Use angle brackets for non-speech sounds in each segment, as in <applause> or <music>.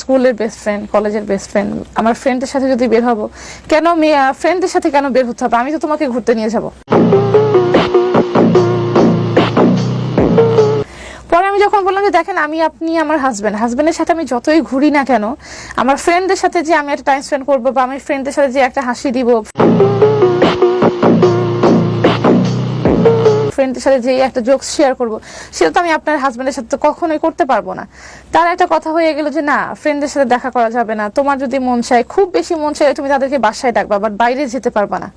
স্কুলের best friend কলেজের best friend আমার ফ্রেন্ডের সাথে যদি বের হব, কেন মেয়ে ফ্রেন্ডের সাথে কেন বের হতে হবে? আমি তো তোমাকে ঘুরতে নিয়ে যাব। পরে আমি যখন বললাম যে, দেখেন, আমি আপনি আমার হাজব্যান্ড হাজব্যান্ডের সাথে আমি যতই ঘুরি না কেন, আমার ফ্রেন্ডদের সাথে যে আমি একটা টাইম স্পেন্ড করব বা আমি ফ্রেন্ডদের সাথে যে একটা হাসি দিব ফ্রেন্ডের সাথে যে একটা জোকস শেয়ার করব সেটা তো আমি আপনার হাজবেন্ডের সাথে তো কখনোই করতে পারব না। তার একটা কথা হয়ে গেল যে না ফ্রেন্ডের সাথে দেখা করা যাবে না। তোমার যদি মন চায় খুব বেশি মন চায় তুমি তাদেরকে বাসায় ডাকবা বাট বাইরে যেতে পারবা না।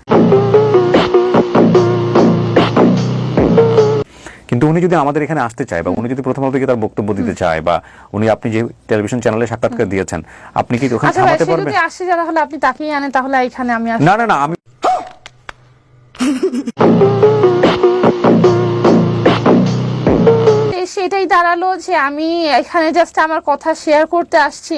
কিন্তু উনি যদি আমাদের এখানে আসতে চায় বা উনি যদি প্রথম আলোকে তার বক্তব্য দিতে চায় বা উনি আপনি যে টেলিভিশন চ্যানেলে সাক্ষাৎকার দিয়েছেন আপনি কি ওখানে আচ্ছা থামাতে পারবেন? যদি আসে যারা হলে আপনি তাকিয়ে আনেন তাহলে এখানে আমি আসি না না না আমি <laughs> দাঁড়াল যে আমি এখানে জাস্ট আমার কথা শেয়ার করতে আসছি।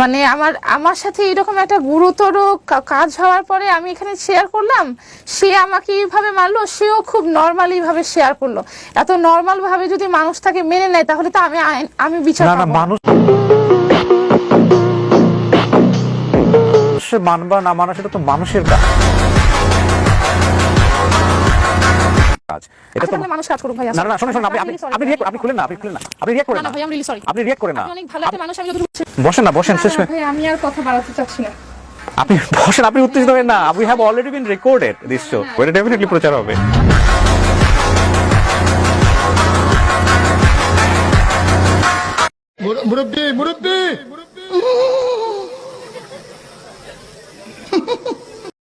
মানে আমার আমার সাথে এরকম একটা গুরুতর কাজ হওয়ার পরে আমি এখানে শেয়ার করলাম। সে আমাকে এইভাবে মারলো সেও খুব নর্মালি ভাবে শেয়ার করল। এত নর্মাল ভাবে যদি মানুষ তাকে মেনে নেয় তাহলে তো আমি আমি বিচার। মানুষ সে মানবা না মানা সেটা তো মানুষের কাজ। এটা আচ্ছা, তো মানুষ কাজ করুক ভাই না না না, শোনো শোনো আপনি আপনি I'm আপনি খুলেন না আপনি খুলেন না আপনি রিয়েক্ট করেন না, না না, ভাই, I'm really sorry. আপনি রিয়েক্ট করেন না। অনেক ভালো একটা মানুষ আমি যতটুকু বসেন না বসেন শেষ না, না, ভাই আমি আর কথা বাড়াতে চাচ্ছি না। আপনি <laughs> বসেন আপনি উত্তেজিত হবেন না। We have already been recorded this show এটা ডেফিনেটলি প্রচার হবে। মুরব্বী মুরব্বী!